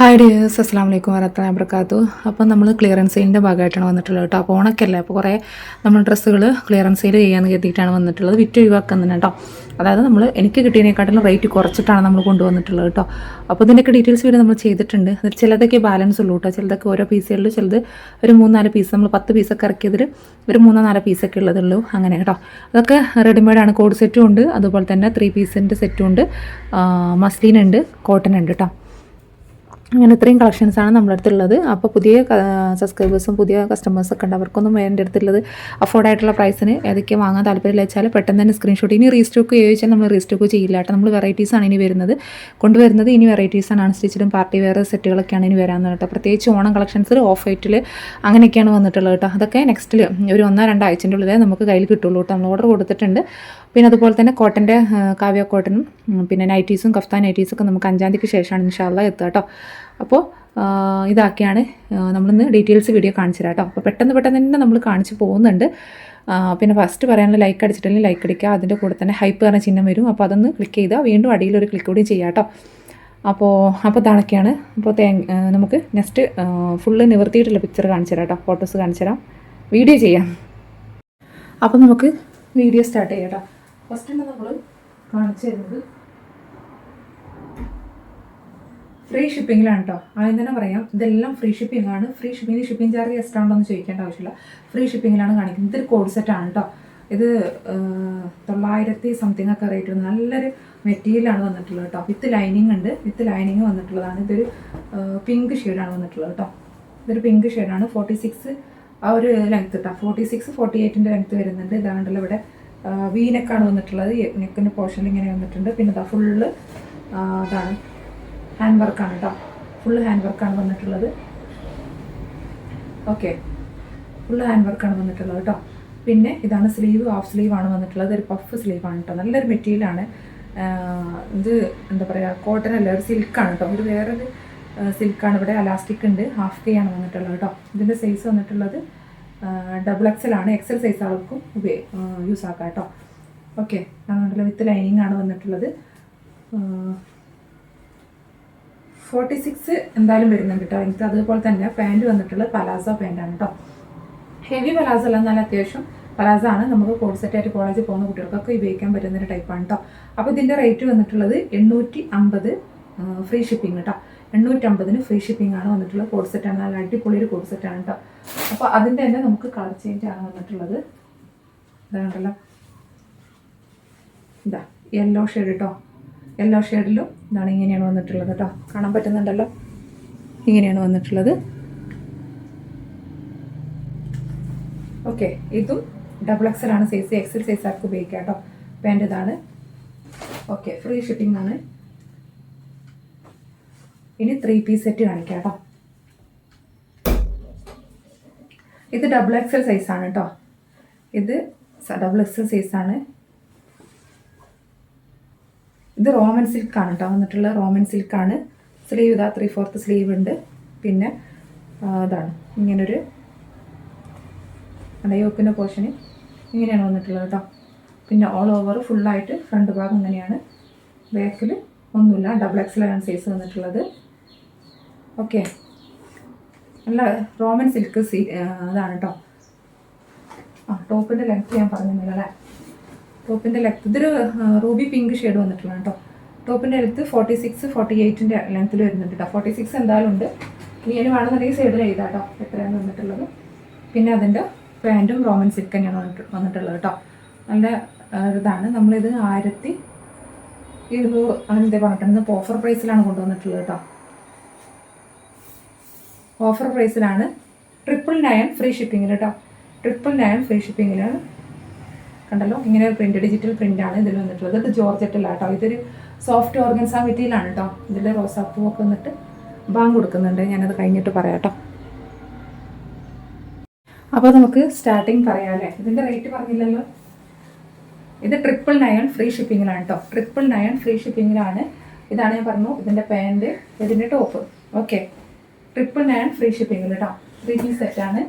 Hi dears അസ്സാം വലൈക്കും വരത്തല വർക്കാത്തു അപ്പോൾ നമ്മൾ ക്ലിയറൻസ് സെയിലിന്റെ ഭാഗമായിട്ടാണ് വന്നിട്ടുള്ളത് കേട്ടോ. അപ്പോൾ ഓണക്കല്ലേ? അപ്പോൾ കുറേ നമ്മൾ ഡ്രസ്സുകൾ ക്ലിയറൻസ് സെയിൽ ചെയ്യാമെന്ന് കരുതിയിട്ടാണ് വന്നിട്ടുള്ളത്. വിറ്റ് ഒഴിവാക്കുന്നത് കേട്ടോ. അതായത് നമ്മൾ എനിക്ക് കിട്ടിയതിനെക്കാട്ടിലും റേറ്റ് കുറച്ചിട്ടാണ് നമ്മൾ കൊണ്ടുവന്നിട്ടുള്ളത് കേട്ടോ. അപ്പോൾ ഇതിന്റെയൊക്കെ ഡീറ്റെയിൽസ് വീഡിയോ നമ്മൾ ചെയ്തിട്ടുണ്ട്. അതിൽ ചിലതൊക്കെ ബാലൻസ് ഉള്ളൂ കേട്ടോ. ചിലതൊക്കെ ഓരോ പീസുകളിൽ ചിലത് ഒരു മൂന്നാൽ പീസ് നമ്മൾ പത്ത് പീസൊക്കെ ഇറക്കിയതിൽ ഒരു മൂന്നോ നാലോ പീസൊക്കെ ഉള്ളതുള്ളൂ അങ്ങനെ കേട്ടോ. അതൊക്കെ റെഡിമെയ്ഡാണ് കോഡ് സെറ്റും ഉണ്ട്. അതുപോലെ തന്നെ ത്രീ പീസിന്റെ സെറ്റും ഉണ്ട്. മസ്ലിൻ ഉണ്ട് കോട്ടൺ ഉണ്ട് കേട്ടോ. അങ്ങനെ ഇത്രയും കളക്ഷൻസാണ് നമ്മുടെ അടുത്തുള്ളത്. അപ്പോൾ പുതിയ സബ്സ്ക്രൈബേഴ്സും പുതിയ കസ്റ്റമേഴ്സും ഒക്കെ ഉണ്ട്. അവർക്കൊന്നും എന്റെ അടുത്തുള്ളത് അഫോർഡ് ആയിട്ടുള്ള പ്രൈസിന് ഏതൊക്കെ വാങ്ങാൻ താല്പര്യമില്ല വെച്ചാൽ പെട്ടെന്ന് തന്നെ സ്ക്രീൻഷോട്ട് ഇനി റീസ്റ്റോക്ക് ചോദിച്ചാൽ നമ്മൾ റീസ്റ്റോക്ക് ചെയ്യില്ല കേട്ടോ. നമ്മൾ വെറൈറ്റീസ് ആണ് ഇനി വരുന്നത്. കൊണ്ടുവരുന്നത് ഇനി വെറൈറ്റീസാണ് അൺസ്റ്റിച്ചഡും പാർട്ടി വെയർ സെറ്റുകളൊക്കെയാണ് ഇനി വരാമെന്ന് കേട്ടോ. പ്രത്യേകിച്ച് ഓണം കളക്ഷൻസ് ഓഫ് വൈറ്റിൽ അങ്ങനെയൊക്കെയാണ് വന്നിട്ടുള്ളത് കേട്ടോ. അതൊക്കെ നെക്സ്റ്റിൽ ഒരു ഒന്നോ രണ്ടാഴ്ചന്റെ ഉള്ളിലേ നമുക്ക് കയ്യിൽ കിട്ടുള്ളൂ കേട്ടോ. നമ്മൾ ഓർഡർ കൊടുത്തിട്ടുണ്ട്. പിന്നെ അതുപോലെ തന്നെ കോട്ടന്റെ കാവ്യ കോട്ടനും പിന്നെ നൈറ്റീസും കഫ്താൻ നൈറ്റീസും ഒക്കെ നമുക്ക് അഞ്ചാം തീയതിക്ക് ശേഷമാണ് ഇൻഷാല്ല എത്തുക കേട്ടോ. അപ്പോൾ ഇതാക്കിയാണ് നമ്മളിന്ന് ഡീറ്റെയിൽസ് വീഡിയോ കാണിച്ചു തരാം കേട്ടോ. അപ്പോൾ പെട്ടെന്ന് പെട്ടെന്ന് തന്നെ നമ്മൾ കാണിച്ച് പോകുന്നുണ്ട്. പിന്നെ ഫസ്റ്റ് പറയാനുള്ള ലൈക്ക് അടിച്ചിട്ടില്ലെങ്കിൽ ലൈക്ക് അടിക്കുക. അതിന്റെ കൂടെ തന്നെ ഹൈപ്പ് പറഞ്ഞ ചിഹ്നം വരും. അപ്പോൾ അതൊന്ന് ക്ലിക്ക് ചെയ്താൽ വീണ്ടും അടിയിൽ ഒരു ക്ലിക്ക് കൂടി ചെയ്യാം കേട്ടോ. അപ്പോൾ അപ്പോൾ ഇതാണൊക്കെയാണ്. അപ്പോൾ തേ നമുക്ക് നെക്സ്റ്റ് ഫുള്ള് നിവർത്തിയിട്ടുള്ള പിക്ചർ കാണിച്ചു തരാം കേട്ടോ. ഫോട്ടോസ് കാണിച്ചു തരാം. വീഡിയോ ചെയ്യാം. അപ്പോൾ നമുക്ക് വീഡിയോ സ്റ്റാർട്ട് ചെയ്യാം കേട്ടോ. ഫസ്റ്റ് നമ്മൾ കാണിച്ചു തരുന്നത് ഫ്രീ ഷിപ്പിങ്ങിലാണ് കേട്ടോ ആദ്യം തന്നെ പറയാം ഇതെല്ലാം ഫ്രീ ഷിപ്പിംഗ് ആണ്. Free shipping shipping charge extra ഉണ്ടോയെന്ന് ചോദിക്കേണ്ട ആവശ്യമില്ല. ഫ്രീ ഷിപ്പിങ്ങിലാണ് കാണിക്കുന്നത്. ഇതൊരു കോഡ് സെറ്റാണ് കേട്ടോ ഇത് തൊള്ളായിരത്തി സംതിങ് ഒക്കെ റേറ്റ് നല്ലൊരു മെറ്റീരിയലാണ് വന്നിട്ടുള്ളത് കേട്ടോ വിത്ത് ലൈനിങ് ഉണ്ട്. വിത്ത് ലൈനിങ് വന്നിട്ടുള്ളതാണ്. ഇതൊരു പിങ്ക് ഷെയ്ഡാണ് വന്നിട്ടുള്ളത് കേട്ടോ ഇതൊരു പിങ്ക് ഷെയ്ഡാണ് ഫോർട്ടി സിക്സ് ആ ഒരു ലെങ്ത് കേട്ടോ ഫോർട്ടി സിക്സ് ഫോർട്ടി എയ്റ്റിന്റെ ലെങ്ത് വരുന്നുണ്ട്. ഇതാണ്ടല്ലോ ഇവിടെ വീനക്കാണ് വന്നിട്ടുള്ളത്. നെക്കിന്റെ പോർഷനിൽ ഇങ്ങനെ വന്നിട്ടുണ്ട്. പിന്നെ ഇതാ ഫുള്ള് ഇതാണ് ഹാൻഡ് വർക്കാണ് കേട്ടോ ഫുള്ള് ഹാൻഡ് വർക്കാണ് വന്നിട്ടുള്ളത്. ഓക്കെ ഫുള്ള് ഹാൻഡ് വർക്കാണ് വന്നിട്ടുള്ളത് കേട്ടോ പിന്നെ ഇതാണ് സ്ലീവ് ഹാഫ് സ്ലീവ് ആണ് വന്നിട്ടുള്ളത്. ഒരു പഫ് സ്ലീവ് ആണ് കേട്ടോ നല്ലൊരു മെറ്റീരിയലാണ് ഇത് എന്താ പറയുക കോട്ടൺ അല്ല ഒരു സിൽക്കാണ് കേട്ടോ ഒരു വേറൊരു സിൽക്കാണ് ഇവിടെ അലാസ്റ്റിക് ഉണ്ട്. ഹാഫ് കൈ ആണ് വന്നിട്ടുള്ളത് കേട്ടോ ഇതിന്റെ സൈസ് വന്നിട്ടുള്ളത് ഡബിൾ എക്സൽ ആണ്. എക്സൽ സൈസ് ആൾക്കും ഉപയോഗ യൂസ് ആക്കാം കേട്ടോ. ഓക്കെ അതുകൊണ്ടുള്ള വിത്ത് ലൈനിങ് ആണ് വന്നിട്ടുള്ളത്. ഫോർട്ടി സിക്സ് എന്തായാലും വരുന്നുണ്ട് കേട്ടോ. എനിക്ക് അതുപോലെ തന്നെ പാന്റ് വന്നിട്ടുള്ളത് പലാസോ പാന്റാണ് കേട്ടോ. ഹെവി പലാസോ അല്ല എന്നാലും അത്യാവശ്യം പലാസോ ആണ്. നമുക്ക് കോഡ് സെറ്റ് ആയിട്ട് കോളേജിൽ പോകുന്ന കുട്ടികൾക്കൊക്കെ ഉപയോഗിക്കാൻ പറ്റുന്ന ഒരു ടൈപ്പാണ് കേട്ടോ. അപ്പോൾ ഇതിന്റെ റേറ്റ് വന്നിട്ടുള്ളത് എണ്ണൂറ്റി അമ്പത് ഫ്രീ ഷിപ്പിംഗ് കേട്ടോ. എണ്ണൂറ്റമ്പതിന് ഫ്രീ ഷിപ്പിംഗ് ആണ് വന്നിട്ടുള്ള കോഡ് സെറ്റാണ് നല്ല അടിപൊളി ഒരു കോഡ് സെറ്റാണ് കേട്ടോ അപ്പോൾ അതിന്റെ തന്നെ നമുക്ക് കളർ ചേഞ്ച് ആണ് വന്നിട്ടുള്ളത്. ഇതാണല്ലോ. ഇതാ യെല്ലോ ഷെയ്ഡ് കേട്ടോ യെല്ലോ ഷെയ്ഡിലും ഇതാണ് ഇങ്ങനെയാണ് വന്നിട്ടുള്ളത് കേട്ടോ കാണാൻ പറ്റുന്നുണ്ടല്ലോ? ഇങ്ങനെയാണ് വന്നിട്ടുള്ളത്. ഓക്കെ ഇതും ഡബിൾ എക്സൽ ആണ്. സൈസ് എക്സൽ സൈസ് ആർക്ക് ഉപയോഗിക്കാം കേട്ടോ പാന്റ് ഇതാണ് ഓക്കെ ഫ്രീ ഷിപ്പിംഗ് ആണ്. ഇനി ത്രീ പീസ് സെറ്റ് കാണിക്കാം കേട്ടോ ഇത് ഡബിൾ എക്സൽ സൈസാണ് കേട്ടോ ഇത് ഡബിൾ എക്സൽ സൈസാണ് ഇത് റോമൻ സിൽക്ക് ആണ് കേട്ടോ വന്നിട്ടുള്ള റോമൻ സിൽക്ക് ആണ്. സ്ലീവ് ഇതാ ത്രീ ഫോർത്ത് സ്ലീവ് ഉണ്ട്. പിന്നെ ഇതാണ്. ഇങ്ങനൊരു ഒപ്പിന്റെ പോർഷന് ഇങ്ങനെയാണ് വന്നിട്ടുള്ളത് കേട്ടോ പിന്നെ ഓൾ ഓവർ ഫുള്ളായിട്ട് ഫ്രണ്ട് ഭാഗം ഇങ്ങനെയാണ് ബാക്കിൽ ഒന്നുമില്ല. ഡബിൾ എക്സലാണ് സൈസ് വന്നിട്ടുള്ളത്. ഓക്കെ നല്ല റോമൻ സിൽക്ക് സീ അതാണ് കേട്ടോ ആ ടോപ്പിന്റെ ലെങ്ത് ഞാൻ പറഞ്ഞു അല്ലേ? ടോപ്പിന്റെ ലെങ്ത് ഇതൊരു റൂബി പിങ്ക് ഷെയ്ഡ് വന്നിട്ടുള്ള കേട്ടോ ടോപ്പിന്റെ ലെങ്ത്ത് ഫോർട്ടി സിക്സ് ഫോർട്ടി എയ്റ്റിന്റെ ലെങ്ത്തിൽ വരുന്നുണ്ട് കേട്ടോ ഫോർട്ടി സിക്സ് എന്തായാലും ഉണ്ട്. ഇനി അതിന് വേണമെന്നുണ്ടെങ്കിൽ സൈഡിൽ എഴുതാം കേട്ടോ എത്രയാണ് വന്നിട്ടുള്ളത്? പിന്നെ അതിന്റെ പാന്റും റോമൻ സിൽക്ക് തന്നെയാണ് വന്നിട്ട് വന്നിട്ടുള്ളത് കേട്ടോ നല്ല ഇതാണ് നമ്മളിത് ആയിരത്തി ഇരുന്നൂറ് അങ്ങനെ പറഞ്ഞിട്ടുണ്ട് ഇപ്പോൾ ഓഫർ പ്രൈസിലാണ് കൊണ്ടുവന്നിട്ടുള്ളത് കേട്ടോ ഓഫർ പ്രൈസിലാണ് ട്രിപ്പിൾ നയൻ ഫ്രീ ഷിപ്പിംഗിൽ കേട്ടോ ട്രിപ്പിൾ നയൻ ഫ്രീ ഷിപ്പിംഗിൽ കണ്ടല്ലോ? ഇങ്ങനെ പ്രിന്റ് ഡിജിറ്റൽ പ്രിന്റ് ആണ് ഇതിൽ വന്നിട്ടുള്ളത്. ഇത് ജോർജറ്റില്ല കേട്ടോ ഇതൊരു സോഫ്റ്റ് ഓർഗൻസ മെറ്റീരിയലാണ് കേട്ടോ ഇതിന്റെ റോസാപ്പൂ ഒക്കെ വന്നിട്ട് ബാങ്ക് കൊടുക്കുന്നുണ്ട്. ഞാനത് കഴിഞ്ഞിട്ട് പറയാം കേട്ടോ അപ്പോൾ നമുക്ക് സ്റ്റാർട്ടിങ് പറയാം അല്ലേ? ഇതിന്റെ റേറ്റ് പറഞ്ഞില്ലല്ലോ? ഇത് ട്രിപ്പിൾ നയൻ ഫ്രീ ഷിപ്പിങ്ങിലാണ് കേട്ടോ ട്രിപ്പിൾ നയൻ ഫ്രീ ഷിപ്പിങ്ങിലാണ് ഇതാണ് ഞാൻ പറഞ്ഞു ഇതിന്റെ പാന്റ് ഇതിന്റെ top okay triple nine free shipping കേട്ടോ ത്രീ പീസ് സെറ്റാണ്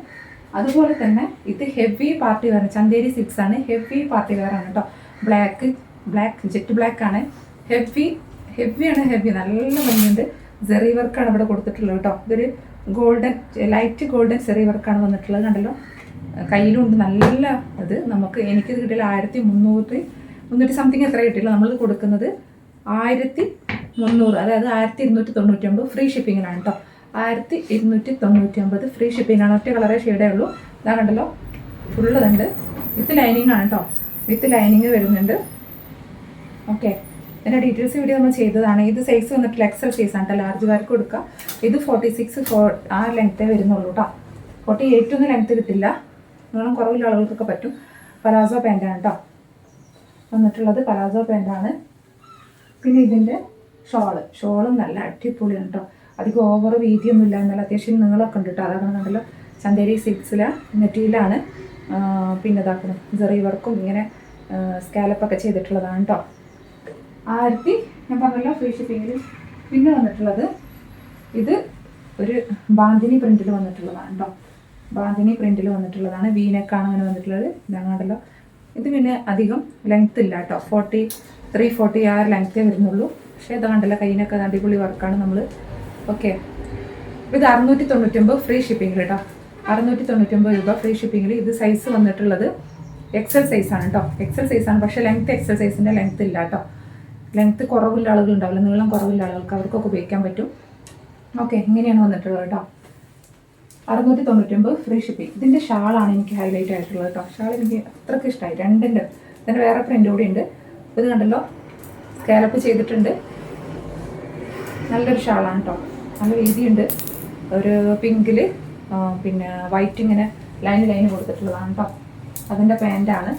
അതുപോലെ തന്നെ ഇത് heavy party wear Chanderi six ആണ്. ഹെവി പാർട്ടി വെയർ ആണ് കേട്ടോ ബ്ലാക്ക് ബ്ലാക്ക് ജെറ്റ് ബ്ലാക്ക് ആണ്. ഹെവി ആണ് ഹെവി നല്ല ഭംഗിയുണ്ട്. സെറി വർക്കാണ് ഇവിടെ കൊടുത്തിട്ടുള്ളത് കേട്ടോ ഇതൊരു ഗോൾഡൻ ലൈറ്റ് ഗോൾഡൻ സെറി വർക്കാണ് വന്നിട്ടുള്ളത് കണ്ടല്ലോ. കയ്യിലുണ്ട് നല്ല അത് നമുക്ക് എനിക്കിത് കിട്ടിയില്ല. ആയിരത്തി മുന്നൂറ്റി മുന്നൂറ്റി സംതിങ് എത്ര കിട്ടിയില്ല നമ്മൾ കൊടുക്കുന്നത് ആയിരത്തി മുന്നൂറ്. അതായത് ആയിരത്തി ഇരുന്നൂറ്റി തൊണ്ണൂറ്റി ഒമ്പത് ഫ്രീ ഷിപ്പിങ്ങിനാണ് കേട്ടോ ആയിരത്തി ഇരുന്നൂറ്റി തൊണ്ണൂറ്റി ഒമ്പത് ഫ്രീ ഷിപ്പിങ്ങിനാണ് ഒറ്റ കളറേ ഷെയ്ഡേ ഉള്ളൂ. ഇതാ കണ്ടല്ലോ ഫുള്ള് ഉണ്ട് വിത്ത് ലൈനിങ് ആണ് കേട്ടോ വിത്ത് ലൈനിങ് വരുന്നുണ്ട്. ഓക്കെ എന്റെ ഡീറ്റെയിൽസ് വീഡിയോ നമ്മൾ ചെയ്തതാണ്. ഇത് സൈസ് വന്നിട്ട് എക്സൽ സൈസ് ആണ് കേട്ടോ ലാർജുകാർക്ക് കൊടുക്കുക ഇത് ഫോർട്ടി സിക്സ് ഫോർ ആ ലെങ്ത്തേ വരുന്നുള്ളൂ കേട്ടോ ഫോർട്ടി എയ്റ്റ് ഒന്നും ലെങ്ത്ത് കിട്ടില്ല. നീളം കുറവുള്ള ആളുകൾക്കൊക്കെ പറ്റും. പലാസോ പാന്റാണ് കേട്ടോ വന്നിട്ടുള്ളത് പലാസോ പാന്റാണ് പിന്നെ ഇതിന്റെ ഷോൾ. ഷോളും നല്ല അടിപൊളിയാണ് കേട്ടോ അധികം ഓവർ വീതിയൊന്നും ഇല്ല എന്നാലും അത്യാവശ്യം നീളമൊക്കെ ഉണ്ട് കേട്ടോ അതാണ് കണ്ടല്ലോ ചന്തേരി സിൽക്സിലെ നെറ്റിയിലാണ് പിന്നെ ഇതാക്കണം ജെറി വർക്കും ഇങ്ങനെ സ്കാലപ്പൊക്കെ ചെയ്തിട്ടുള്ളതാണ് കേട്ടോ ആയിരത്തി ഞാൻ പറഞ്ഞല്ലോ ഫ്രീ ഷിപ്പിങ്ങിൽ പിന്നെ വന്നിട്ടുള്ളത് ഇത് ഒരു ബാന്തിനി പ്രിന്റിൽ വന്നിട്ടുള്ളതാണ് കേട്ടോ ബാന്തിനി പ്രിന്റിൽ വന്നിട്ടുള്ളതാണ് വീനക്കാണ് അങ്ങനെ വന്നിട്ടുള്ളത്. ഇതാണല്ലോ ഇത് പിന്നെ അധികം ലെങ്ത് ഇല്ല കേട്ടോ ഫോർട്ടി ത്രീ ഫോർട്ടി ആ ലെങ്ത്തേ വരുന്നുള്ളൂ. പക്ഷേ ഇത് കണ്ടല്ലോ അടിപൊളി വർക്കാണ് നമ്മൾ ഓക്കെ ഇത് അറുന്നൂറ്റി തൊണ്ണൂറ്റൊമ്പത് ഫ്രീ ഷിപ്പിംഗ് കേട്ടോ അറുന്നൂറ്റി തൊണ്ണൂറ്റൊമ്പത് രൂപ ഫ്രീ ഷിപ്പിംഗിൽ ഇത് സൈസ് വന്നിട്ടുള്ളത് എക്സൽ സൈസാണ് കേട്ടോ എക്സൽ സൈസാണ് പക്ഷേ ലെങ്ത് എക്സൽ സൈസിന്റെ ലെങ്ത് ഇല്ല കേട്ടോ ലെങ്ത് കുറവുള്ള ആളുകൾ ഉണ്ടാവില്ല നീളം കുറവുള്ള ആളുകൾക്ക് അവർക്കൊക്കെ ഉപയോഗിക്കാൻ പറ്റും. ഓക്കെ ഇങ്ങനെയാണ് വന്നിട്ടുള്ളത് കേട്ടോ അറുന്നൂറ്റി തൊണ്ണൂറ്റൊമ്പത് ഫ്രീ ഷിപ്പിംഗ് ഇതിന്റെ ഷാളാണ് എനിക്ക് ഹൈലൈറ്റ് ആയിട്ടുള്ളത് കേട്ടോ ഷാൾ എനിക്ക് അത്രയ്ക്ക് ഇഷ്ടമായി രണ്ടുണ്ട്. ഇതിന്റെ വേറെ പ്രിന്റ് കൂടി ഉണ്ട്. ഇത് കണ്ടല്ലോ? സ്കാലപ്പ് ചെയ്തിട്ടുണ്ട്. നല്ലൊരു ഷാളാണ് കേട്ടോ നല്ല വീതിയുണ്ട് ഒരു പിങ്കിൽ പിന്നെ വൈറ്റ് ഇങ്ങനെ ലൈൻ ലൈൻ കൊടുത്തിട്ടുള്ളതാണ് കേട്ടോ അതിന്റെ പാന്റാണ്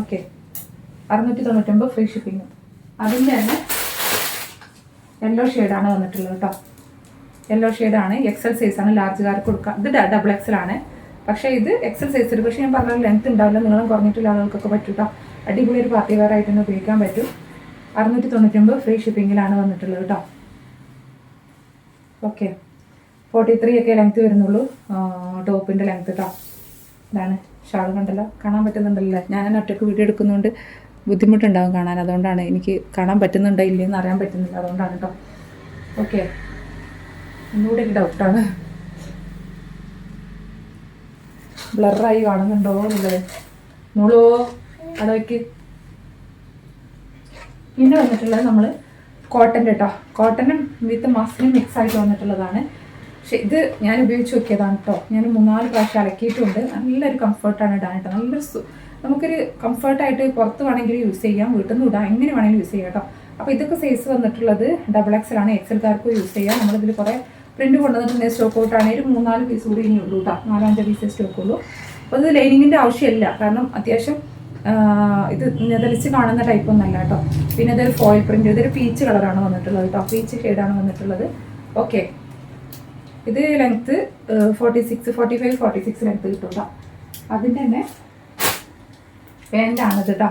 ഓക്കെ അറുന്നൂറ്റി തൊണ്ണൂറ്റൊമ്പത് ഫ്രീ ഷിപ്പിംഗ് അതിന്റെ തന്നെ യെല്ലോ ഷെയ്ഡാണ് വന്നിട്ടുള്ളത് കേട്ടോ യെല്ലോ ഷെയ്ഡാണ് എക്സൽ സൈസാണ് ലാർജുകാർക്ക് കൊടുക്കുക ഇത് ഡബിൾ എക്സൽ ആണ്. പക്ഷേ ഇത് എക്സൽ സൈസ് ഒരു പക്ഷേ ഞാൻ പറഞ്ഞ ലെങ്ത് ഉണ്ടാവില്ല നിങ്ങളും കുറഞ്ഞിട്ടുള്ള ആളുകൾക്കൊക്കെ പറ്റും കേട്ടോ അടിപൊളി ഒരു പാർട്ടി വെയർ ആയിട്ട് തന്നെ ഉപയോഗിക്കാൻ പറ്റും. അറുന്നൂറ്റി തൊണ്ണൂറ്റൊമ്പത് ഫ്രീ ഷിപ്പിങ്ങിലാണ് വന്നിട്ടുള്ളത് കേട്ടോ ഓക്കെ ഫോർട്ടി ത്രീ ഒക്കെ ലെങ്ത് വരുന്നുള്ളൂ. ടോപ്പിന്റെ ലെങ്ത് കേട്ടോ ഇതാണ്. ഷാൾ കണ്ടല്ലോ. കാണാൻ പറ്റുന്നുണ്ടല്ലോ ഞാൻ ഒറ്റയ്ക്ക് വീഡിയോ എടുക്കുന്നതുകൊണ്ട് ബുദ്ധിമുട്ടുണ്ടാവും കാണാൻ. അതുകൊണ്ടാണ് എനിക്ക് കാണാൻ പറ്റുന്നുണ്ടോ ഇല്ലയെന്ന് അറിയാൻ പറ്റുന്നില്ല. അതുകൊണ്ടാണ് കേട്ടോ ഓക്കെ ഒന്നുകൂടി എനിക്ക് ഡൗട്ടാണ് ബ്ലറായി കാണുന്നുണ്ടോ എന്നുള്ളത്. മോളോ അതൊക്കെ പിന്നെ വന്നിട്ടുള്ളത് നമ്മൾ കോട്ടന്റെ കേട്ടോ കോട്ടനും വിത്ത് മസ്ലിനും മിക്സ് ആയിട്ട് വന്നിട്ടുള്ളതാണ്. പക്ഷെ ഇത് ഞാൻ ഉപയോഗിച്ച് നോക്കിയതാണ് കേട്ടോ ഞാൻ മൂന്നാൽ പ്രാവശ്യം അലക്കിയിട്ടുണ്ട്. നല്ലൊരു കംഫർട്ടാണ് ഇടാൻ കേട്ടോ നല്ലൊരു സു- നമുക്കൊരു കംഫർട്ടായിട്ട് പുറത്ത് വേണമെങ്കിൽ യൂസ് ചെയ്യാം. വീട്ടിൽ നിന്ന് ഇടാം. എങ്ങനെ വേണമെങ്കിലും യൂസ് ചെയ്യാം കേട്ടോ അപ്പോൾ ഇതൊക്കെ സൈസ് വന്നിട്ടുള്ളത് ഡബിൾ എക്സൽ ആണ് എക്സൽക്കാർക്ക് യൂസ് ചെയ്യാം. നമ്മളിതിൽ കുറേ പ്രിന്റ് കൊണ്ടുവന്നിട്ടുണ്ട്. സ്റ്റോക്ക് ഔട്ട് ആണ്. ഒരു മൂന്നാൽ പീസ് കൂടി ഇനി ഉള്ളൂ കേട്ടോ നാലഞ്ച് പീസ് സ്റ്റോക്ക് ഉള്ളൂ. അപ്പോൾ ഇത് ലൈനിങ്ങിന്റെ ആവശ്യമില്ല. കാരണം അത്യാവശ്യം ഇത് നെതലിച്ച് കാണുന്ന ടൈപ്പ് ഒന്നല്ല കേട്ടോ. പിന്നെ ഇതൊരു ഫോയിൽ പ്രിന്റ് ഇതൊരു പീച്ച് കളറാണ് വന്നിട്ടുള്ളത് കേട്ടോ. പീച്ച് ഷെയ്ഡാണ് വന്നിട്ടുള്ളത്. ഓക്കെ ഇത് length forty six forty five forty six length കിട്ടും കേട്ടോ അതിന്റെ തന്നെ പാന്റാണ് ഇത് കേട്ടോ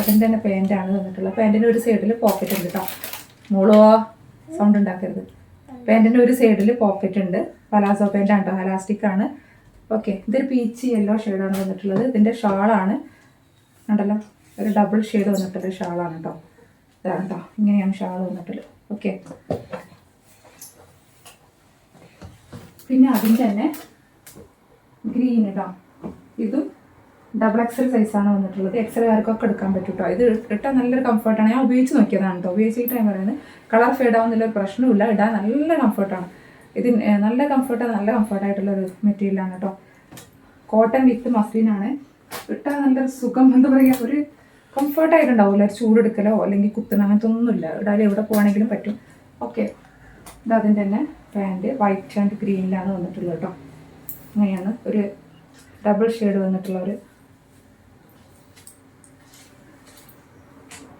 അതിന്റെ തന്നെ പാന്റാണ് വന്നിട്ടുള്ളത്. പാന്റിന്റെ ഒരു സൈഡിൽ പോക്കറ്റ് ഉണ്ട് കേട്ടോ മോളോ സൗണ്ട് ഉണ്ടാക്കരുത്. പാന്റിന്റെ ഒരു സൈഡിൽ പോക്കറ്റ് ഉണ്ട്. പലാസോ പാന്റാണ് കേട്ടോ ഹലാസ്റ്റിക്കാണ് ആണ്. ഓക്കെ ഇതൊരു പീച്ച് യെല്ലോ ഷെയ്ഡാണ് വന്നിട്ടുള്ളത്. ഇതിന്റെ ഷാളാണ് ഉണ്ടല്ലോ? ഒരു ഡബിൾ ഷെയ്ഡ് വന്നിട്ടുള്ള ഷാളാണ് കേട്ടോ ഇതാണ് കേട്ടോ ഇങ്ങനെയാണ് ഷാൾ വന്നിട്ടുള്ളത് ഓക്കെ പിന്നെ അതിന്റെ തന്നെ ഗ്രീൻ കേട്ടോ ഇതും ഡബിൾ എക്സൽ സൈസാണ് വന്നിട്ടുള്ളത്. എക്സലുകാർക്കൊക്കെ എടുക്കാൻ പറ്റും കേട്ടോ ഇത് ഇട്ടാൽ നല്ലൊരു കംഫർട്ടാണ് ഞാൻ ഉപയോഗിച്ച് നോക്കിയതാണ് കേട്ടോ ഉപയോഗിച്ചിട്ട് ഞാൻ പറയുന്നത് കളർ ഫെയ്ഡ് ആവുന്നില്ല ഒരു പ്രശ്നമില്ല ഇടാൻ നല്ല കംഫർട്ടാണ് ഇത് നല്ല കംഫർട്ടാണ് നല്ല കംഫർട്ടായിട്ടുള്ള ഒരു മെറ്റീരിയലാണ് കേട്ടോ കോട്ടൺ വിത്ത് മസ്ലിനാണ് ഇട്ടാൽ നല്ല സുഖം? എന്താ പറയുക ഒരു കംഫർട്ടായിട്ടുണ്ടാവില്ല ചൂടെടുക്കലോ അല്ലെങ്കിൽ കുത്തുന്ന അങ്ങനത്തെ ഒന്നുമില്ല. ഇടാൻ എവിടെ പോകണമെങ്കിലും പറ്റും. ഓക്കെ ഇത് അതിന്റെ തന്നെ പാന്റ് വൈറ്റ് ആൻഡ് ഗ്രീനിലാണ് വന്നിട്ടുള്ളത് കേട്ടോ. അങ്ങനെയാണ് ഒരു ഡബിൾ ഷെയ്ഡ് വന്നിട്ടുള്ള ഒരു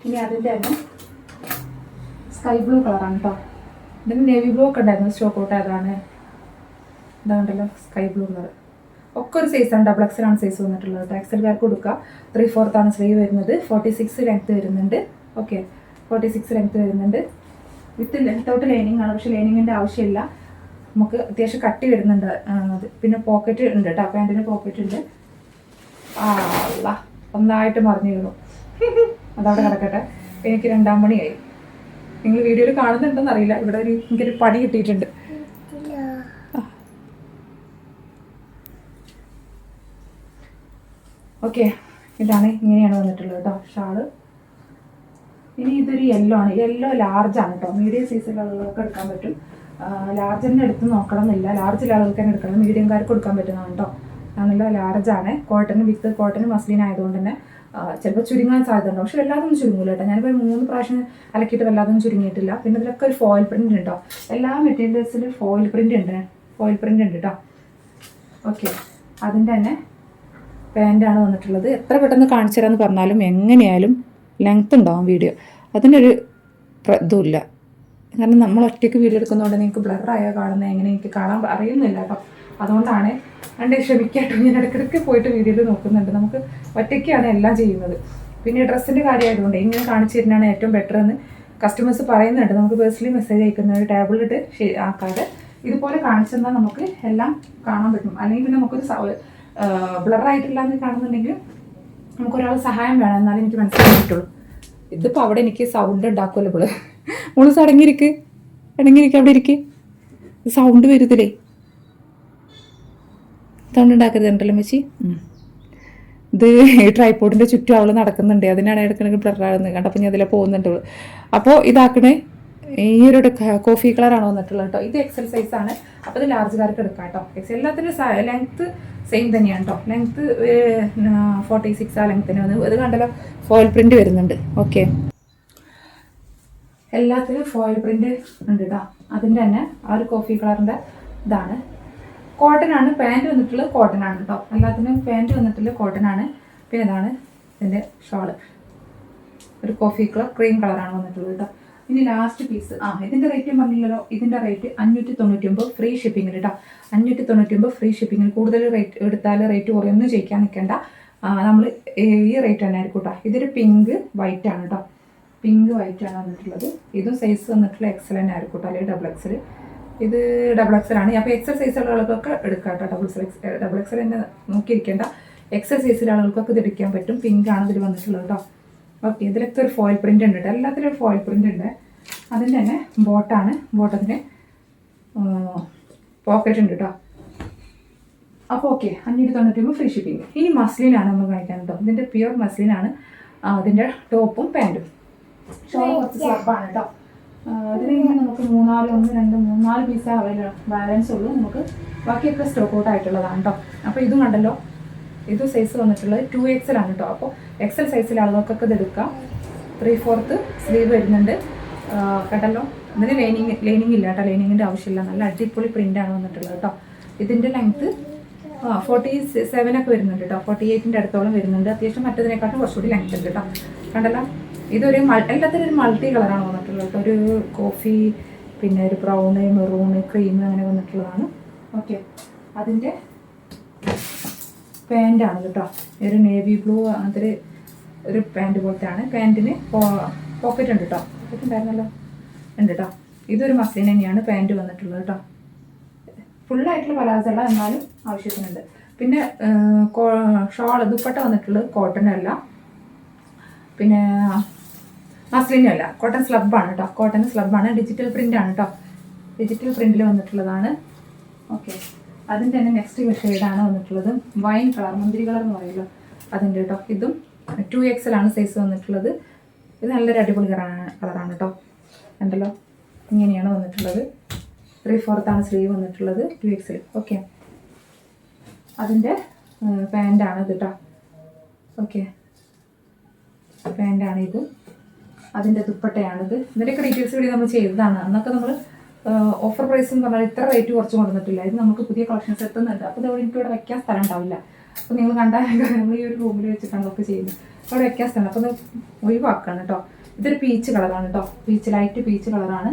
ഇനി അതിന്റെ തന്നെ സ്കൈ ബ്ലൂ കളറാണ് കേട്ടോ. ഇതിന് നേവി ബ്ലൂ ഒക്കെ ഉണ്ടായിരുന്നു. സ്റ്റോക്ക് ഔട്ട് അതാണ് ഇതാണ്ടല്ലോ സ്കൈ ബ്ലൂ കളർ ഒക്കെ ഒരു സൈസാണ് ഡബിൾ എക്സൽ ആണ് സൈസ് വന്നിട്ടുള്ളത്. കേട്ടോ എക്സൽകാർക്ക് കൊടുക്കുക. ത്രീ ആണ് സ്ലീവ് വരുന്നത്. ഫോർട്ടി സിക്സ് ലെങ്ത് വരുന്നുണ്ട്. ഓക്കെ ഫോർട്ടി സിക്സ് ലെങ്ത് വരുന്നുണ്ട് വിത്ത് വിത്തൗട്ട് ലൈനിങ് ആണ്. പക്ഷേ ലൈനിങ്ങിന്റെ ആവശ്യമില്ല. നമുക്ക് അത്യാവശ്യം കട്ടി വരുന്നുണ്ട്. പിന്നെ പോക്കറ്റ് ഉണ്ട് കേട്ടോ പാന്റിന് പോക്കറ്റ് ഉണ്ട്. ആ അല്ല ഒന്നായിട്ട് മറിഞ്ഞു വീണു അതവിടെ കിടക്കട്ടെ. എനിക്ക് രണ്ടാം പണിയായി. നിങ്ങൾ വീഡിയോയിൽ കാണുന്നുണ്ടെന്ന് അറിയില്ല ഇവിടെ ഒരു എനിക്കൊരു പണി കിട്ടിയിട്ടുണ്ട്. ഓക്കെ. ഇതാണ് ഇങ്ങനെയാണ് വന്നിട്ടുള്ളത് കേട്ടോ ഷാൾ. ഇനി ഇതൊരു യെല്ലോ ആണ്. യെല്ലോ ലാർജ് ആണ് കേട്ടോ മീഡിയം സൈസിലുള്ളവർക്ക് എടുക്കാൻ പറ്റും. ലാർജ് തന്നെ എടുത്ത് നോക്കണം എന്നില്ല ലാർജ് ആളുകൾക്ക് തന്നെ എടുക്കണം. മീഡിയംകാർക്ക് കൊടുക്കാൻ പറ്റുന്നതാണ് കേട്ടോ നല്ല ആണ്. കോട്ടൺ വിത്ത് കോട്ടൺ മസ്ലിൻ ആയതുകൊണ്ട് തന്നെ ചിലപ്പോൾ ചുരുങ്ങാൻ സാധ്യത ഉണ്ട് പക്ഷെ വല്ലാതൊന്നും ചുരുങ്ങൂല കേട്ടോ ഞാനിപ്പോൾ മൂന്ന് പ്രാവശ്യം അലക്കിയിട്ട് വല്ലാതൊന്നും ചുരുങ്ങിയിട്ടില്ല. പിന്നെ ഇതിലൊക്കെ ഒരു ഫോയിൽ പ്രിന്റ് ഉണ്ടോ എല്ലാ മെറ്റീരിയൽസിലും ഫോയിൽ പ്രിന്റ് ഉണ്ട്. ഫോയിൽ പ്രിന്റ് ഉണ്ട് കേട്ടോ ഓക്കെ. അതിന്റെ തന്നെ പാന്റാണ് വന്നിട്ടുള്ളത്. എത്ര പെട്ടെന്ന് കാണിച്ചു തരാമെന്ന് പറഞ്ഞാലും എങ്ങനെയായാലും ലെങ്ത് ഉണ്ടാവും വീഡിയോ അതിനൊരു ഇതുമില്ല. കാരണം നമ്മൾ ഒറ്റയ്ക്ക് വീഡിയോ എടുക്കുന്നതുകൊണ്ട് നിങ്ങൾക്ക് ബ്ലറായോ കാണുന്നത് എങ്ങനെ എനിക്ക് കാണാൻ അറിയുന്നില്ല. അപ്പം അതുകൊണ്ടാണ് എന്റെ ക്ഷമിക്കാട്ടോ. ഞാൻ ഇടയ്ക്കിടയ്ക്ക് പോയിട്ട് വീഡിയോയിൽ നോക്കുന്നുണ്ട്. നമുക്ക് ഒറ്റയ്ക്കാണ് എല്ലാം ചെയ്യുന്നത്. പിന്നെ ഡ്രസ്സിന്റെ കാര്യമായതുകൊണ്ട് ഇങ്ങനെ കാണിച്ചു തരുന്നതാണ് ഏറ്റവും ബെറ്റർ എന്ന് കസ്റ്റമേഴ്സ് പറയുന്നുണ്ട്. നമുക്ക് പേഴ്സണലി മെസ്സേജ് അയക്കുന്ന ഒരു ടാബ്ലറ്റ് ആക്കാതെ ഇതുപോലെ കാണിച്ചു തന്നാൽ നമുക്ക് എല്ലാം കാണാൻ പറ്റും. അല്ലെങ്കിൽ പിന്നെ നമുക്കൊരു ബ്ലറായിട്ടില്ല എന്ന് കാണുന്നുണ്ടെങ്കിൽ നമുക്കൊരാൾ സഹായം വേണം. എന്നാലും എനിക്ക് മനസ്സിലാക്കാൻ പറ്റുള്ളൂ ഇതിപ്പോൾ അവിടെ എനിക്ക് സൗണ്ട് ഉണ്ടാക്കുമല്ലോ ഇവൾ. മോൾ അടങ്ങിയിരിക്ക് അടങ്ങിയിരിക്ക് അവിടെ ഇരിക്ക്? സൗണ്ട് വരുത്തില്ലേ സൗണ്ട് ഉണ്ടാക്കരുത് ഉണ്ടല്ലോ മച്ചി? ഇത് ട്രൈപോർട്ടിന്റെ ചുറ്റും അവൾ നടക്കുന്നുണ്ട്. അതിനാണ് ഇടയ്ക്കിടയ്ക്ക് ബ്ലറാകുന്നത് കണ്ടപ്പോൾ ഞാൻ അതിലെ പോകുന്നുണ്ട് അപ്പോൾ ഇതാക്കണേ. ഈ ഒരു കോഫി കളറാണ് വന്നിട്ടുള്ളത് കേട്ടോ ഇത് എക്സൽ സൈസ് ആണ്. അപ്പോൾ ഇത് ലാർജുകാർക്ക് എടുക്കാം കേട്ടോ എക്സ് എല്ലാത്തിനും ലെങ്ത്ത് സെയിം തന്നെയാണ് കേട്ടോ ലെങ്ത്ത് ഫോർട്ടി സിക്സ് ആ ലെങ്ത്തിന് വന്ന്. ഇത് കണ്ടല്ലോ ഫോയിൽ പ്രിന്റ് വരുന്നുണ്ട്. ഓക്കെ എല്ലാത്തിനും ഫോയിൽ പ്രിന്റ് ഉണ്ട് കേട്ടോ അതിന്റെ തന്നെ ആ ഒരു കോഫി കളറിന്റെ ഇതാണ്. കോട്ടൺ ആണ്. പാന്റ് വന്നിട്ടുള്ളത് കോട്ടൺ ആണ് കേട്ടോ എല്ലാത്തിനും പാന്റ് വന്നിട്ടുള്ളത് കോട്ടൺ ആണ്. പിന്നെ ഇതാണ് ഇതിന്റെ ഷോൾ ഒരു കോഫി കളർ ക്രീം കളറാണ് വന്നിട്ടുള്ളത് കേട്ടോ ഇനി ലാസ്റ്റ് പീസ് ആ ഇതിന്റെ റേറ്റ് പറഞ്ഞില്ലല്ലോ. ഇതിന്റെ റേറ്റ് അഞ്ഞൂറ്റി തൊണ്ണൂറ്റി ഒമ്പത് ഫ്രീ ഷിപ്പിങ്ങിൽ കേട്ടോ അഞ്ഞൂറ്റി തൊണ്ണൂറ്റി ഒമ്പത് ഫ്രീ ഷിപ്പിങ്ങിൽ കൂടുതൽ റേറ്റ് എടുത്താൽ റേറ്റ് കുറയൊന്നും ചെയ്യിക്കാൻ നിൽക്കേണ്ട നമ്മൾ ഈ റേറ്റ് തന്നെ ആയിരിക്കും കേട്ടോ ഇതൊരു പിങ്ക് വൈറ്റ് ആണ് കേട്ടോ പിങ്ക് വൈറ്റ് ആണ് വന്നിട്ടുള്ളത്. ഇതും സൈസ് വന്നിട്ടുള്ള എക്സൽ തന്നെ ആയിരിക്കും കേട്ടോ അല്ലെങ്കിൽ ഡബിൾ എക്സൽ ഇത് ഡബിൾ എക്സൽ ആണ്. അപ്പോൾ എക്സൽ സൈസുള്ള ആളുകൾക്കൊക്കെ എടുക്കാം കേട്ടോ ഡബിൾ എക്സ് ഡബിൾ എക്സൽ തന്നെ നോക്കിയിരിക്കേണ്ട. എക്സൽ സൈസിലെ ആളുകൾക്കൊക്കെ ഇത് എടുക്കാൻ പറ്റും. പിങ്ക് ആണ് ഇതിൽ വന്നിട്ടുള്ളത് കേട്ടോ ഓക്കെ ഇതിലൊക്കെ ഒരു ഫോയിൽ പ്രിന്റ് ഉണ്ട് കേട്ടോ. എല്ലാത്തിലും ഒരു ഫോയിൽ പ്രിന്റ് ഉണ്ട്. അതിന്റെ തന്നെ ബോട്ടാണ് ബോട്ടത്തിന് പോക്കറ്റ് ഉണ്ട് കേട്ടോ. അപ്പോൾ ഓക്കെ അഞ്ഞൂറ്റി തൊണ്ണൂറ്റി ഒമ്പത് ഫ്രീ ഷിപ്പിംഗ് ഇനി മസ്ലിനാണ് നമ്മൾ കാണിക്കാൻ കേട്ടോ. ഇതിന്റെ പ്യുവർ മസ്ലിനാണ് അതിന്റെ ടോപ്പും പാന്റും കുറച്ച് സ്ലബാണ് കേട്ടോ. അതിന് ഇങ്ങനെ നമുക്ക് മൂന്നാൽ ഒന്ന് രണ്ട് മൂന്നാൽ പീസ് അവൈലബിൾ ബാലൻസ് ഉള്ളൂ. നമുക്ക് ബാക്കിയൊക്കെ സ്റ്റോക്ക് ഔട്ട് ആയിട്ടുള്ളതാണ് കേട്ടോ. അപ്പോൾ ഇതും കണ്ടല്ലോ. ഇത് സൈസ് വന്നിട്ടുള്ളത് ടു എക്സൽ ആണ് കേട്ടോ അപ്പോൾ എക്സൽ സൈസിൽ അളവൊക്കെ ഇത് എടുക്കാം. ത്രീ ഫോർത്ത് സ്ലീവ് വരുന്നുണ്ട്. കേട്ടല്ലോ ഇതിന് ലൈനിങ് ലൈനിങ് ഇല്ല കേട്ടോ ലൈനിങ്ങിന്റെ ആവശ്യമില്ല. നല്ല അടിപൊളി ആണ് വന്നിട്ടുള്ളത് കേട്ടോ ഇതിന്റെ ലെങ്ത്ത് ആ ഫോർട്ടി സെവൻ ഒക്കെ വരുന്നുണ്ട് കേട്ടോ ഫോർട്ടി എയ്റ്റിന്റെ അടുത്തോളം വരുന്നുണ്ട്. അത്യാവശ്യം മറ്റതിനെക്കാട്ടും കുറച്ചുകൂടി ലെങ്ത് ഉണ്ട് കേട്ടോ കണ്ടല്ലോ? ഇതൊരു എല്ലാത്തിനും ഒരു മൾട്ടി കളറാണ് വന്നിട്ടുള്ളത് കേട്ടോ ഒരു കോഫി പിന്നെ ഒരു ബ്രൗണ് മെറൂണ് ക്രീം അങ്ങനെ വന്നിട്ടുള്ളതാണ്. ഓക്കെ അതിന്റെ പാന്റാണ് കേട്ടോ. ഒരു നേവി ബ്ലൂ അങ്ങനത്തെ ഒരു ഒരു പാന്റ് പോലത്തെ ആണ് പാന്റിന് പോക്കറ്റ് ഉണ്ട് കേട്ടോ. പോക്കറ്റ് ഉണ്ടായിരുന്നല്ലോ? ഉണ്ട് കേട്ടോ. ഇതൊരു മസീൻ തന്നെയാണ് പാന്റ് വന്നിട്ടുള്ളത് കേട്ടോ. ഫുള്ളായിട്ടുള്ള പലാസ അല്ല എന്നാലും ആവശ്യത്തിനുണ്ട്. പിന്നെ ഷോൾ ദുപ്പട്ട വന്നിട്ടുള്ളത് കോട്ടൺ അല്ല. പിന്നെ മസ്ലിനും അല്ല. കോട്ടൺ സ്ലബാണ് കേട്ടോ. കോട്ടൺ സ്ലബാണ് ഡിജിറ്റൽ പ്രിന്റ് ആണ് കേട്ടോ. ഡിജിറ്റൽ പ്രിന്റിൽ വന്നിട്ടുള്ളതാണ്. ഓക്കെ അതിന്റെ തന്നെ നെക്സ്റ്റ് ഷെയ്ഡാണ് വന്നിട്ടുള്ളത്. വൈൻ കളർ മുന്തിരി കളർ എന്ന് പറയുമല്ലോ. അതിന്റെ കേട്ടോ ഇതും ടു ആണ് സൈസ് വന്നിട്ടുള്ളത്. ഇത് നല്ലൊരു അടിപൊളി കളറാണ് കളറാണ് കേട്ടോ ഉണ്ടല്ലോ ഇങ്ങനെയാണ് വന്നിട്ടുള്ളത്. ത്രീ ഫോർത്താണ് സ്ലീവ് വന്നിട്ടുള്ളത് ടു എക്സിൽ ഓക്കെ അതിന്റെ പാന്റാണ് ഇത് കേട്ടോ ഓക്കെ പാന്റാണ് ഇത്. അതിന്റെ ദുപ്പട്ടയാണിത്. ഇതിന്റെയൊക്കെ ഡീറ്റെയിൽസ് വേണ്ടി നമ്മൾ ചെയ്തതാണ്. അന്നൊക്കെ നമ്മൾ ഓഫർ പ്രൈസ് എന്ന് പറഞ്ഞാൽ ഇത്ര റേറ്റ് കുറച്ച് കൊണ്ടുവന്നിട്ടില്ല. ഇത് നമുക്ക് പുതിയ കളക്ഷൻസ് എത്തുന്നുണ്ട്. അപ്പോൾ ഇതവിടെ എനിക്ക് ഇവിടെ വെക്കാൻ സ്ഥലം ഉണ്ടാവില്ല. അപ്പോൾ നിങ്ങൾ കണ്ടാൽ നമ്മൾ ഈ ഒരു റൂമിൽ വെച്ചിട്ടാണ് ഒക്കെ ചെയ്യുന്നത്. അവിടെ വെക്കാൻ സ്ഥലം. അപ്പോൾ ഒഴിവാക്കണം കേട്ടോ ഇതൊരു പീച്ച് കളറാണ് കേട്ടോ പീച്ച് ലൈറ്റ് പീച്ച് കളറാണ്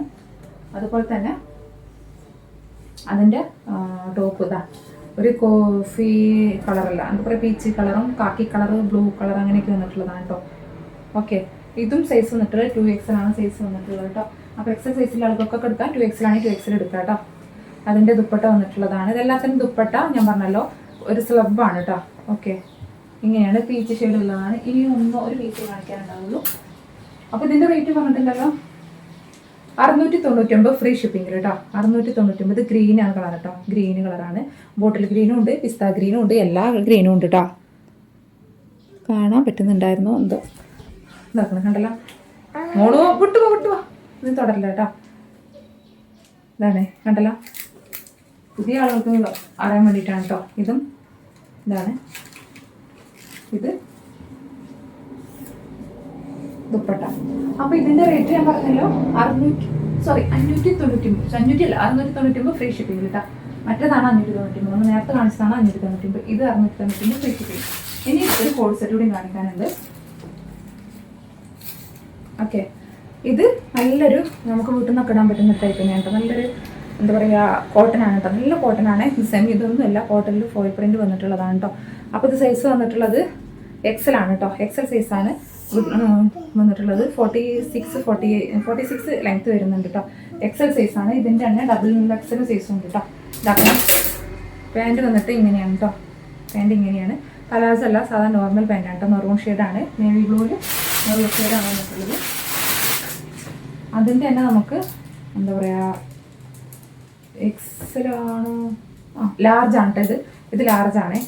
അതുപോലെ തന്നെ അതിന്റെ ടോപ്പ് ഇതാ. ഒരു കോഫി കളറല്ല എന്താ പറയുക പീച്ച് കളറും കാക്കി കളർ ബ്ലൂ കളർ അങ്ങനെയൊക്കെ വന്നിട്ടുള്ളതാണ് കേട്ടോ ഓക്കെ ഇതും സൈസ് വന്നിട്ടുള്ളത് ടു എക്സൽ ആണ് സൈസ് വന്നിട്ടുള്ളത് കേട്ടോ അപ്പോൾ എക്സൽ സൈസിൽ ആൾക്കൊക്കെ എടുക്കാം ടു ആണെങ്കിൽ ടു എക്സൽ എടുക്കാം കേട്ടോ അതിന്റെ ദുപ്പട്ട വന്നിട്ടുള്ളതാണ്. ഇതെല്ലാത്തിനും ദുപ്പട്ട ഞാൻ പറഞ്ഞല്ലോ ഒരു സ്ലബാണ് കേട്ടോ ഓക്കെ ഇങ്ങനെയാണ് പീച്ച് ഷെയ്ഡ് ഉള്ളതാണ്. ഇനി ഒന്നും ഒരു പീച്ച് കാണിക്കാനുണ്ടാവുള്ളൂ. അപ്പോൾ ഇതിന്റെ റേറ്റ് പറഞ്ഞിട്ടുണ്ടല്ലോ? അറുന്നൂറ്റി തൊണ്ണൂറ്റൊമ്പത് ഫ്രീ ഷിപ്പിംഗ് കേട്ടോ അറുന്നൂറ്റി തൊണ്ണൂറ്റൊമ്പത് ഗ്രീൻ ആണ് കളർ കേട്ടോ ഗ്രീൻ കളറാണ് ബോട്ടിൽ ഗ്രീനും ഉണ്ട് പിസ്ത ഗ്രീനും ഉണ്ട് എല്ലാ ഗ്രീനും ഉണ്ട് കേട്ടോ കാണാൻ പറ്റുന്നുണ്ടായിരുന്നു എന്തോ. ഇതാക്കണം കണ്ടല്ലോ. മോൾ വിട്ടു പോ വിട്ടു പോ. ഇത് തുടരില്ല കേട്ടോ? ഇതാണ് കണ്ടല്ലോ? പുതിയ ആളുകൾക്ക് അറിയാൻ വേണ്ടിയിട്ടാണ് കേട്ടോ ഇതും ഇതാണ്. ഇത് ദുപ്പട്ട. അപ്പൊ ഇതിന്റെ റേറ്റ് ഞാൻ പറഞ്ഞല്ലോ അറുന്നൂറ്റി സോറി അഞ്ഞൂറ്റി തൊണ്ണൂറ്റി ഒമ്പത് അഞ്ഞൂറ്റി അല്ല അറുന്നൂറ്റി തൊണ്ണൂറ്റി ഒമ്പത് ഫ്രീ ഷിപ്പിംഗ് കേട്ടോ മറ്റേതാണ് അഞ്ഞൂറ്റി തൊണ്ണൂറ്റി നമ്മൾ നേരത്തെ കാണിച്ചതാണ് അഞ്ഞൂറ്റി തൊണ്ണൂറ്റി ഒമ്പത് ഇത് അറുന്നൂറ്റി തൊണ്ണൂറ്റി ഒമ്പത് ഫ്രീ ഷിപ്പിംഗ് ഇനി ഒരു കോൾ സെറ്റ് കൂടി കാണിക്കാനുണ്ട്. ഓക്കെ ഇത് നല്ലൊരു നമുക്ക് വീട്ടിൽ നിന്നൊക്കെ ഇടാൻ പറ്റുന്ന ടൈപ്പ് തന്നെയാണ് കേട്ടോ നല്ലൊരു എന്താ പറയുക കോട്ടൺ ആണ് കേട്ടോ നല്ല കോട്ടൺ ആണ്. സെമി ഇതൊന്നും അല്ല. കോട്ടണിൽ ഫോയിൽ പ്രിന്റ് വന്നിട്ടുള്ളതാണ് കേട്ടോ അപ്പോൾ ഇത് സൈസ് വന്നിട്ടുള്ളത് എക്സൽ ആണ് കേട്ടോ എക്സൽ സൈസ് ആണ്. ഉം, വന്നിട്ടുള്ളത്. Forty six forty forty six length വരുന്നുണ്ട് കേട്ടോ എക്സൽ സൈസ് ആണ്. ഇതിന്റെ തന്നെ ഡബിൾ എക്സൽ സൈസ് ഉണ്ട് കേട്ടോ ഇതാക്കണം പാന്റ് വന്നിട്ട് ഇങ്ങനെയാണ് കേട്ടോ പാന്റ് ഇങ്ങനെയാണ്. കളേഴ്സ് അല്ല സാധാരണ നോർമൽ പാന്റാണ് കേട്ടോ മെറൂൺ ഷെയ്ഡാണ് നേവി ബ്ലൂവിൽ മെറൂൺ ഷെയ്ഡാണ് വന്നിട്ടുള്ളത്. അതിന്റെ തന്നെ നമുക്ക് എന്താ പറയുക എക്സലാണോ ആ ലാർജാണ് കേട്ടോ ഇത്. ഇത് ലാർജ് ആണേ.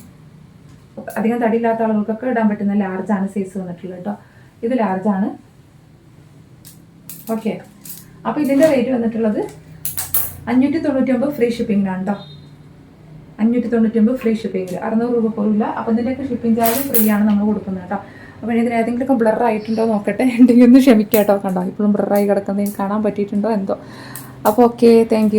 അധികം തടിയില്ലാത്ത ആളുകൾക്കൊക്കെ ഇടാൻ പറ്റുന്ന ലാർജാണ് സൈസ് വന്നിട്ടുള്ളത് കേട്ടോ ഇത് ലാർജാണ് ഓക്കെ അപ്പോൾ ഇതിന്റെ റേറ്റ് വന്നിട്ടുള്ളത് അഞ്ഞൂറ്റി തൊണ്ണൂറ്റി ഒമ്പത് ഫ്രീ ഷിപ്പിങ്ങിനാണ് കേട്ടോ അഞ്ഞൂറ്റി തൊണ്ണൂറ്റി ഒമ്പത് ഫ്രീ ഷിപ്പിങ്ങിൽ അറുന്നൂറ് രൂപ പോലില്ല അപ്പോൾ ഇതിന്റെയൊക്കെ ഷിപ്പിംഗ് ചാർജ് ഫ്രീ ആണ് നമ്മൾ കൊടുക്കുന്നത് കേട്ടോ അപ്പോൾ ഇതിന് ഏതെങ്കിലുമൊക്കെ ബ്ലർ ആയിട്ടുണ്ടോ നോക്കട്ടെ. എന്തെങ്കിലും ഒന്ന് ക്ഷമിക്കാട്ടോ. കണ്ടോ ഇപ്പോഴും ബ്ലറായി കിടക്കുന്നത് കാണാൻ പറ്റിയിട്ടുണ്ടോ എന്തോ. അപ്പോൾ ഓക്കെ താങ്ക്